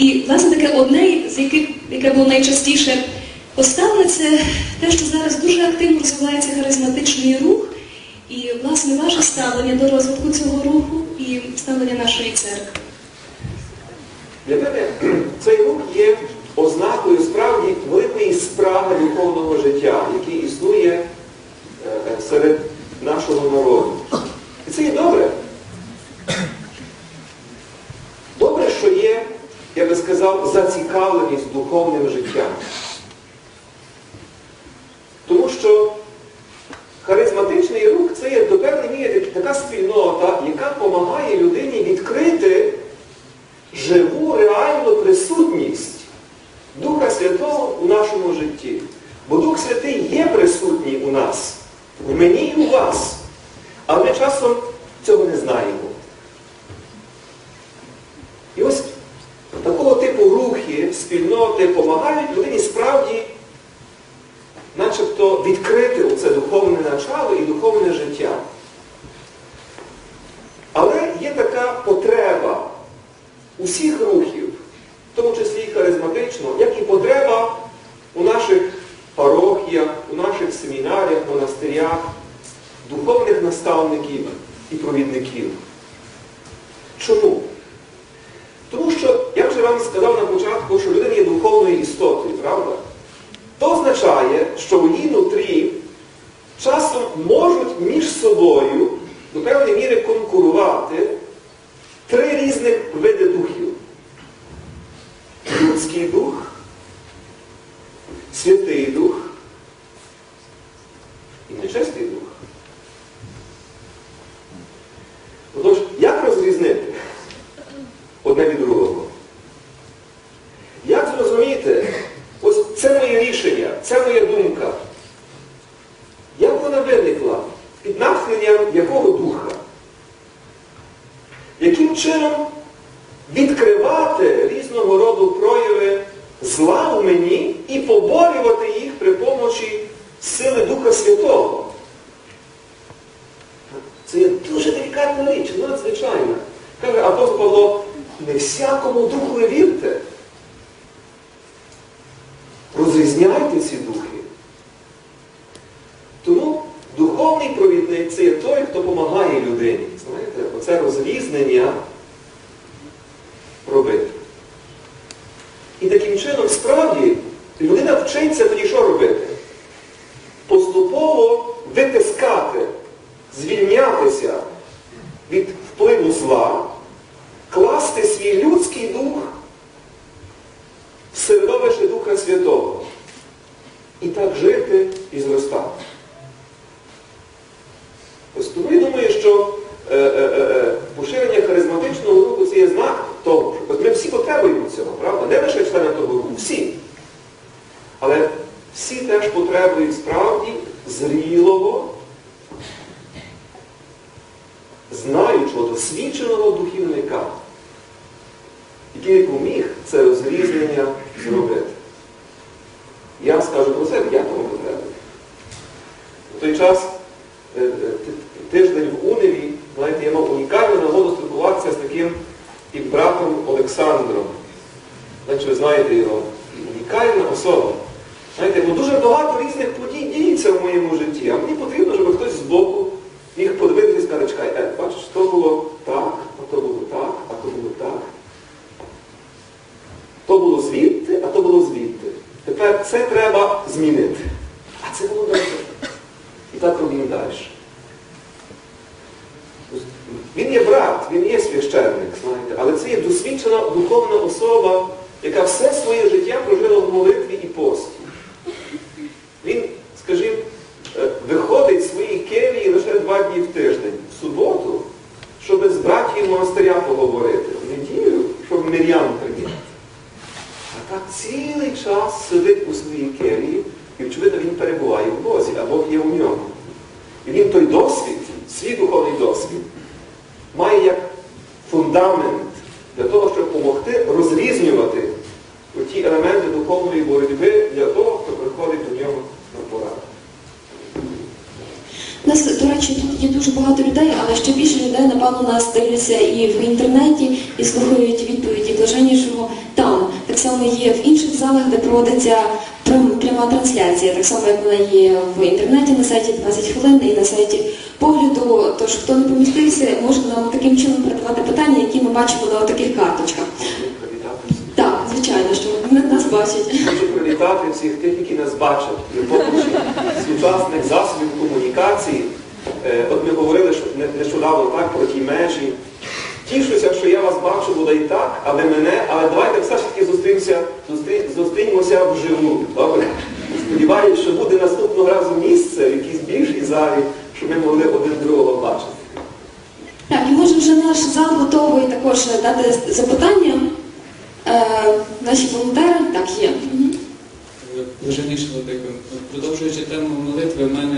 І, власне, таке одне, з яких, яке було найчастіше поставлене, це те, що зараз дуже активно розвивається харизматичний рух, і, власне, ваше ставлення до розвитку цього руху і ставлення нашої церкви. Для мене цей рух є ознакою справді великої справи духовного життя, який існує е, серед нашого народу. І це є добре. Добре, що є, я би сказав, зацікавленість духовним життям. Тому що харизматичний рух це є до певної міри така спільнота, яка допомагає людині відкрити живу реальну присутність Духа Святого у нашому житті. Бо Дух Святий є присутній у нас, в мені і у вас. Але часом цього не знаємо. І ось такого типу рухи, спільноти допомагають людині справді відкрити оце духовне начало і духовне життя. Але є така потреба усіх рухів, в тому числі і харизматичного, як і потреба у наших парохіях, у наших семінаріях, монастирях, духовних наставників і провідників. Чому? Тому що, я вже вам сказав на початку, що людина є духовною істотою, правда? То означає, що в її нутрі часом можуть між собою до певної міри конкурувати три різних види духів. Людський дух, Святий Дух і нечистий дух. Отож, як розрізнити одне від другого? Як зрозуміти, ось це моє рішення, це моя думка. Як вона виникла? Під натхненням якого духа? Яким чином відкривати різного роду прояви зла в мені і поборювати їх при помочі сили Духа Святого? Це є дуже делікатна річ, надзвичайна. Каже апостол Павло, не всякому духу вірте. Розрізняйте ці духи. Тому духовний провідник це є той, хто допомагає людині. Знаєте, оце розрізнення робити. І таким чином, справді, людина вчиться тоді що робити? Поступово витискати, звільнятися від впливу зла, класти свій людський дух в середовище Духа Святого. І так жити і зростати. Ось тому я думаю, що е, е, е, поширення харизматичного руху це є знак того, що ми всі потребуємо цього, правда? Не лише члени того руху, всі. Але всі теж потребують справді зрілого, знаючого, досвідченого духівника, який поміг це розрізнення зробити. Я скажу про себе, я того потребую. В той час е, е, ти- тиждень в Уневі, знаєте, я мав унікальну нагоду спілкуватися з таким братом Олександром. Значить, ви знаєте його. Унікальна особа. Знаєте, бо дуже багато різних подій діється в моєму житті, а мені потрібно, щоб хтось збоку міг подивитися і сказати, чекай, е, бачиш, то було так, а то було так, а то було так. То було звідти, а то було звідти. Тепер це треба змінити. А це було добре. І так робимо далі. Він є брат, він є священник, але це є досвідчена духовна особа, яка все своє життя прожила в молитві і пості. Він, скажімо, е, виходить з своєї келії лише два дні в тиждень, в суботу, щоб з братів монастиря поговорити, в неділю, щоб мирян прийняти. А так цілий час сидить у своїй келії, і, очевидно, він перебуває в Бозі, а Бог є у ньому. І він той досвід, свій духовний досвід, має як фундамент для того, щоб допомогти розрізнювати ті елементи духовної боротьби для того, хто приходить до нього на пораду. У тут є дуже багато людей, але ще більше людей, напевно, нас дивляться і в інтернеті, і слухають відповіді блаженнішого там, Так само є в інших залах, де проводиться пряма трансляція, так само як вона є в інтернеті на сайті 20 хвилин і на сайті погляду. Тож хто не помістився, може нам таким чином передавати питання, які ми бачимо на таких карточках. Так, звичайно, що нас бачать. Хочу привітати всіх тих, які нас бачать помочі сучасних засобів комунікації. Е, От ми говорили що нещодавно так про ті межі. Тішуся, що я вас бачу, буде і так, а мене, але давайте все ж таки зустрінемося, зустрі- зустрінемося вживу. Добре? Сподіваюся, що буде наступного разу місце в якійсь більшій залі, щоб ми могли один другого бачити. Так, і може вже наш зал готовий також дати запитання. Е, наші волонтери, так є. Мгм. Вже Владико, продовжуючи тему молитви, в мене